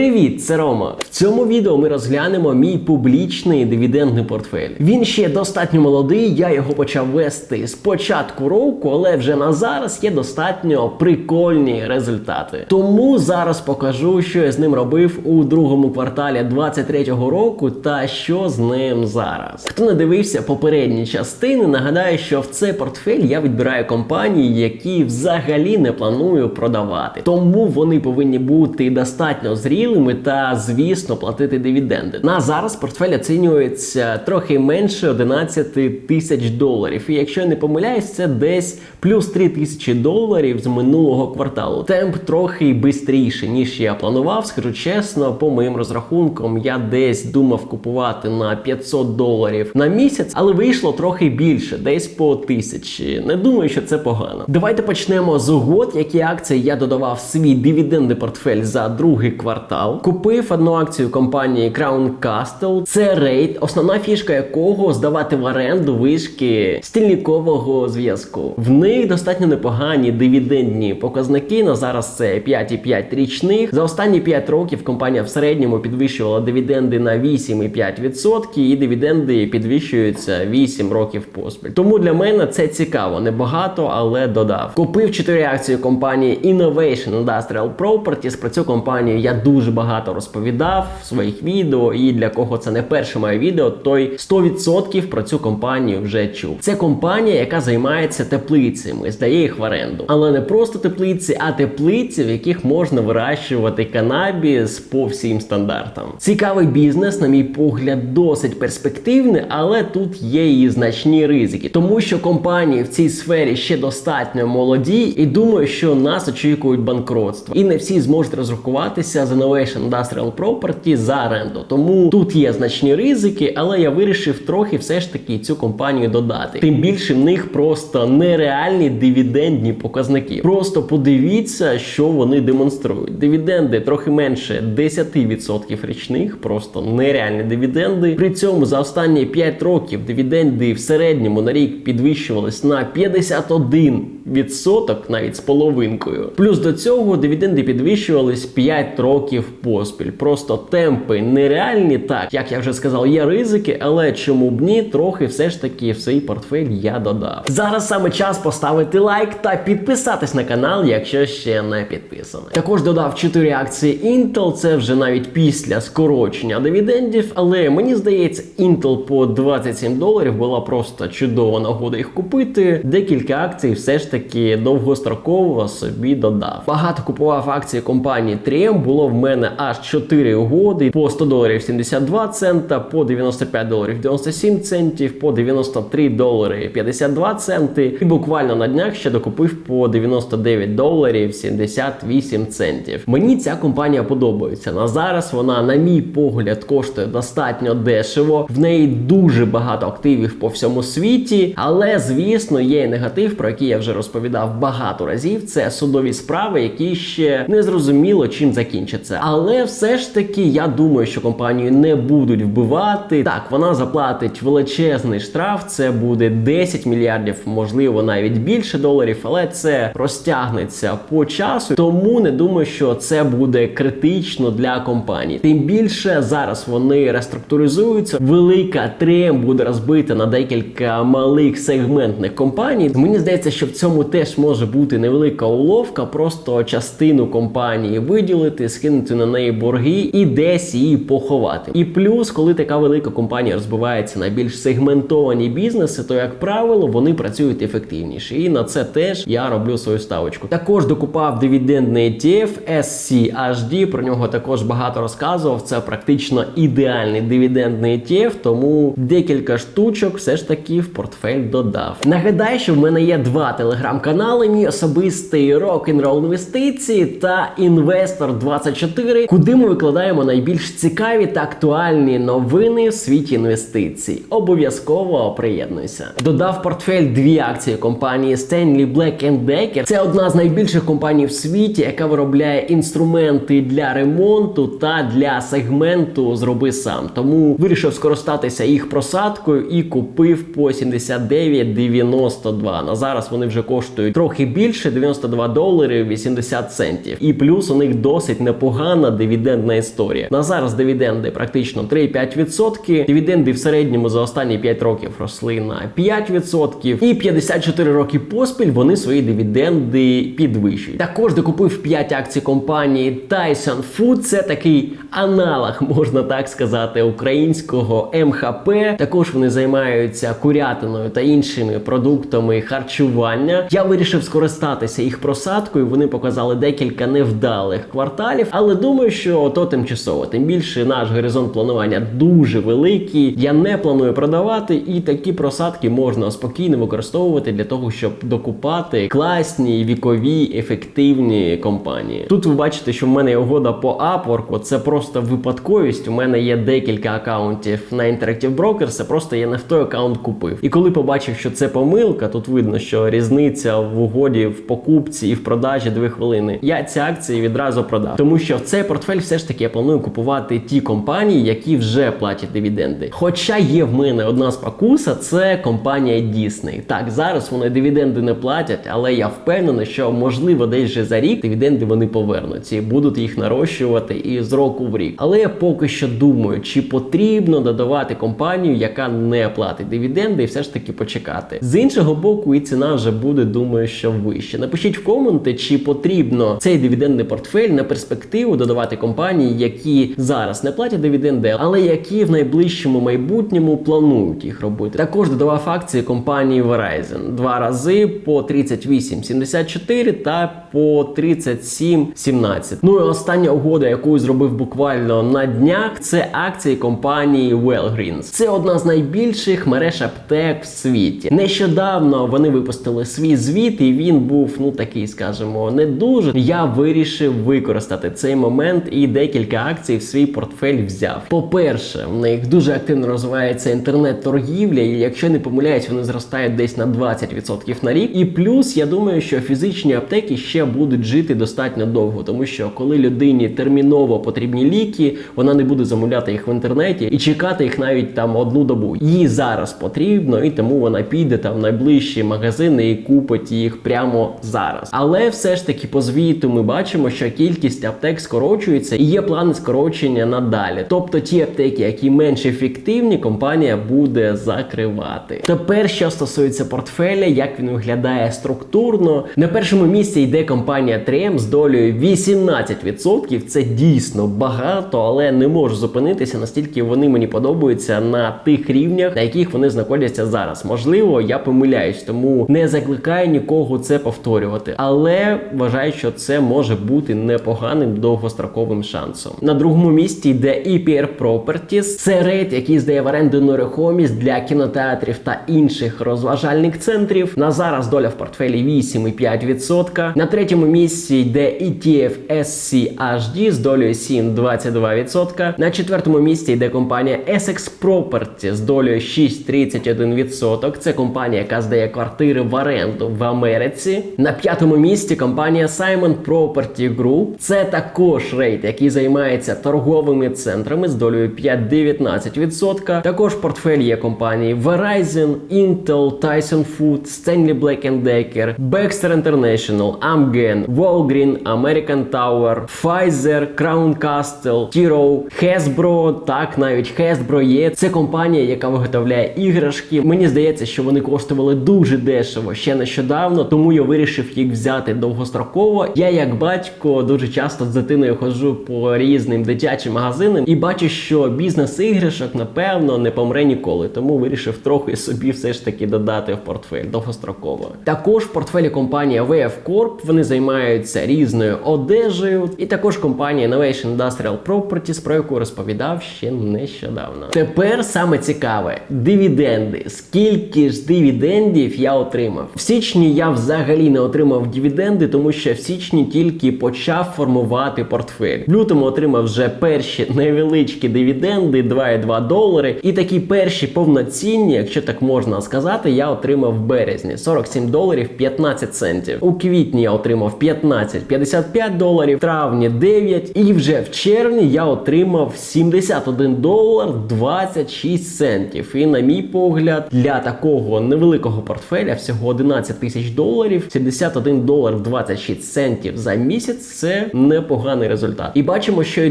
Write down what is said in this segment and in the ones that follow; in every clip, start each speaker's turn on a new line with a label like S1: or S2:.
S1: Привіт, це Рома. В цьому відео ми розглянемо мій публічний дивідендний портфель. Він ще достатньо молодий. Я його почав вести з початку року, але вже на зараз є достатньо прикольні результати. Тому зараз покажу, що я з ним робив у другому кварталі 23-го року та що з ним зараз. Хто не дивився попередні частини, нагадаю, що в цей портфель я відбираю компанії, які взагалі не планую продавати. Тому вони повинні бути достатньо зрілими та, звісно, платити дивіденди. На зараз портфель оцінюється трохи менше 11 тисяч доларів. І якщо я не помиляюсь, це десь плюс 3 тисячі доларів з минулого кварталу. Темп трохи бистріше, ніж я планував. Скажу чесно, по моїм розрахункам, я десь думав купувати на 500 доларів на місяць, але вийшло трохи більше, десь по тисячі. Не думаю, що це погано. Давайте почнемо з угод, які акції я додавав свій дивідендний портфель за другий квартал. Купив одну акцію компанії Crown Castle. Це рейд, основна фішка якого здавати в оренду вишки стільникового зв'язку. В них достатньо непогані дивідендні показники. На зараз це 5,5 річних. За останні 5 років компанія в середньому підвищувала дивіденди на 8,5% і дивіденди підвищуються 8 років поспіль. Тому для мене це цікаво, небагато, але додав. Купив 4 акції компанії Innovation Industrial Properties. Про цю компанію я дуже багато розповідав в своїх відео. І для кого це не перше моє відео, той 100% про цю компанію вже чув. Це компанія, яка займається теплицями, здає їх в оренду. Але не просто теплиці, а теплиці, в яких можна вирощувати канабіс по всім стандартам. Цікавий бізнес, на мій погляд, досить перспективний, але тут є і значні ризики, тому що компанії в цій сфері ще достатньо молоді, і думаю, що нас очікують банкротство. І не всі зможуть розрахуватися з Innovation Industrial Property за оренду. Тому тут є значні ризики, але я вирішив трохи все ж таки цю компанію додати. Тим більше в них просто нереальні дивідендні показники. Просто подивіться, що вони демонструють. Дивіденди трохи менше 10% річних, просто нереальні дивіденди. При цьому за останні 5 років дивіденди в середньому на рік підвищувались на 51%, навіть з половинкою. Плюс до цього дивіденди підвищувались 5 років поспіль. Просто темпи нереальні. Так, як я вже сказав, є ризики, але чому б ні, трохи все ж таки в свій портфель я додав. Зараз саме час поставити лайк та підписатись на канал, якщо ще не підписаний. Також додав 4 акції Intel, це вже навіть після скорочення дивідендів, але мені здається, Intel по 27 доларів була просто чудова нагода їх купити. Декілька акцій все ж таки довгостроково собі додав. Багато купував акції компанії 3M, було в мене аж 4 угоди по 100 доларів 72 цента, по 95 доларів 97 центів, по 93 долари 52 центи. І буквально на днях ще докупив по 99 доларів 78 центів. Мені ця компанія подобається. На зараз вона, на мій погляд, коштує достатньо дешево. В неї дуже багато активів по всьому світі, але звісно є і негатив, про який я вже розповідав багато разів. Це судові справи, які ще не зрозуміло чим закінчаться. Але все ж таки я думаю, що компанію не будуть вбивати. Так, вона заплатить величезний штраф. Це буде 10 мільярдів, можливо, навіть більше доларів, але це розтягнеться по часу. Тому не думаю, що це буде критично для компанії. Тим більше зараз вони реструктуризуються. Велика 3 буде розбита на декілька малих сегментних компаній. Мені здається, що в цьому теж може бути невелика уловка, просто частину компанії виділити, скинути на неї борги і десь її поховати. І плюс, коли така велика компанія розбивається на більш сегментовані бізнеси, то як правило вони працюють ефективніше. І на це теж я роблю свою ставочку. Також докупав дивідендний ETF SCHD, Про нього також багато розказував. Це практично ідеальний дивідендний ETF, тому декілька штучок все ж таки в портфель додав. Нагадаю, що в мене є два телеграм-канали: мій особистий Rock'n'Roll інвестиції та Інвестор 24, куди ми викладаємо найбільш цікаві та актуальні новини в світі інвестицій. Обов'язково приєднуйся. Додав портфель дві акції компанії Stanley Black Decker. Це одна з найбільших компаній в світі, яка виробляє інструменти для ремонту та для сегменту зроби сам. Тому вирішив скористатися їх просадкою і купив по 79,92. На зараз вони вже коштують трохи більше 92 долари 80 центів. І плюс у них досить непоганий непогана дивідендна історія. На зараз дивіденди практично 3,5%. Дивіденди в середньому за останні 5 років росли на 5%. І 54 роки поспіль вони свої дивіденди підвищують. Також докупив 5 акцій компанії Tyson Food. Це такий аналог, можна так сказати, українського МХП. Також вони займаються курятиною та іншими продуктами харчування. Я вирішив скористатися їх просадкою. Вони показали декілька невдалих кварталів, але думаю, що то тимчасово. Тим більше наш горизонт планування дуже великий. Я не планую продавати, і такі просадки можна спокійно використовувати для того, щоб докупати класні вікові ефективні компанії. Тут ви бачите, що в мене є угода по Upwork. Це просто випадковість. У мене є декілька акаунтів на Interactive Brokers, це просто я не в той акаунт купив. І коли побачив, що це помилка, тут видно, що різниця в угоді в покупці і в продажі 2 хвилини. Я ці акції відразу продав, тому що в цей портфель все ж таки я планую купувати ті компанії, які вже платять дивіденди. Хоча є в мене одна спокуса, це компанія Disney. Так, зараз вони дивіденди не платять, але я впевнений, що можливо десь вже за рік дивіденди вони повернуться і будуть їх нарощувати і з року в рік. Але я поки що думаю, чи потрібно додавати компанію, яка не платить дивіденди, і все ж таки почекати. З іншого боку, і ціна вже буде, думаю, що вище. Напишіть в коменти, чи потрібно цей дивідендний портфель на перспективу додавати компанії, які зараз не платять дивіденди, але які в найближчому майбутньому планують їх робити. Також додавав акції компанії Verizon два рази по 38,74 та по 37,17. Ну і остання угода, яку зробив буквально на днях, це акції компанії Wellgreens. Це одна з найбільших мереж аптек в світі. Нещодавно вони випустили свій звіт, і він був, ну такий, скажімо, не дуже. Я вирішив використати цей момент і декілька акцій в свій портфель взяв. По-перше, в них дуже активно розвивається інтернет-торгівля, і якщо не помиляюсь, вони зростають десь на 20% на рік. І плюс я думаю, що фізичні аптеки ще будуть жити достатньо довго, тому що коли людині терміново потрібні ліки, вона не буде замовляти їх в інтернеті і чекати їх навіть там одну добу. Їй зараз потрібно, і тому вона піде там в найближчі магазини і купить їх прямо зараз. Але все ж таки по звіту ми бачимо, що кількість аптек скорочується і є плани скорочення надалі. Тобто ті аптеки, які менш ефективні, компанія буде закривати. Тепер, що стосується портфеля, як він виглядає структурно, на першому місці йде компанія 3M з долею 18%. Це дійсно багато, але не можу зупинитися настільки вони мені подобаються на тих рівнях, на яких вони знаходяться зараз. Можливо, я помиляюсь, тому не закликаю нікого це повторювати. Але вважаю, що це може бути непоганим довгостроковим шансом. На другому місці йде EPR Properties. Це рейд, який здає в оренду нерухомість для кінотеатрів та інших розважальних центрів. На зараз доля в портфелі 8,5%. На третьому місці йде ETF SCHD з долею 7,22%. На четвертому місці йде компанія Essex Property з долею 6,31%. Це компанія, яка здає квартири в оренду в Америці. На п'ятому місці компанія Simon Property Group. Це також рейд, який займається торговими центрами з долею 5,19%. Також в портфелі є компанії Verizon, Intel, Tyson Food, Stanley Black Decker, Baxter International, Amgen, Walgreen, American Tower, Pfizer, Crown Castle, Tiro, Hasbro, так навіть Hasbro є. Це компанія, яка виготовляє іграшки. Мені здається, що вони коштували дуже дешево ще нещодавно, тому я вирішив їх взяти довгостроково. Я, як батько, дуже часто з дитиною ходжу по різним дитячим магазинам і бачу, що бізнес іграшок напевно не помре ніколи. Тому вирішив трохи собі все ж таки додати в портфель довгостроково. Також в портфелі компанія VF Corp, вони займаються різною одежею, і також компанія Innovation Industrial Properties, про яку розповідав ще нещодавно. Тепер саме цікаве дивіденди. Скільки ж дивідендів я отримав? В січні я взагалі не отримав дивіденди, тому що в січні тільки почав формувати портфель. В лютому отримав вже перші невеличкі дивіденди 2,2 долари. І такі перші повноцінні, якщо так можна сказати, я отримав в березні 47 доларів 15 центів. У квітні я отримав 15,55 доларів, в травні 9 і вже в червні я отримав 71 долар 26 центів. І на мій погляд, для такого невеликого портфеля всього 11 тисяч доларів, 71 долар 26 центів за місяць це непоганий непоганий результат. І бачимо, що і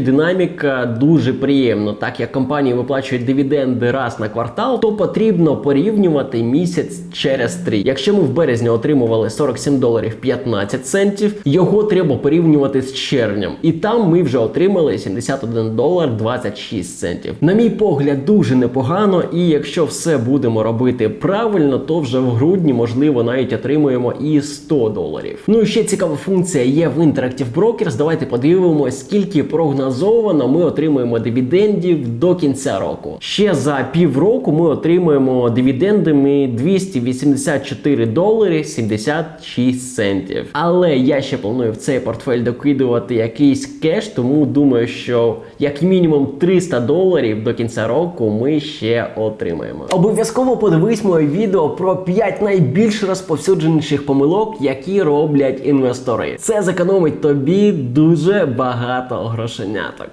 S1: динаміка дуже приємна. Так як компанії виплачують дивіденди раз на квартал, то потрібно порівнювати місяць через три. Якщо ми в березні отримували 47 доларів 15 центів, його треба порівнювати з червнем. І там ми вже отримали 71 долар 26 центів. На мій погляд, дуже непогано. І якщо все будемо робити правильно, то вже в грудні можливо навіть отримуємо і 100 доларів. Ну і ще цікава функція є в Interactive Brokers. Давайте подивимось, скільки прогнозовано ми отримуємо дивідендів до кінця року. Ще за півроку ми отримуємо дивідендами 284 долари 76 центів. Але я ще планую в цей портфель докидувати якийсь кеш, тому думаю, що як мінімум 300 доларів до кінця року ми ще отримаємо. Обов'язково подивись моє відео про 5 найбільш розповсюдженіших помилок, які роблять інвестори. Це зекономить тобі багато грошеняток.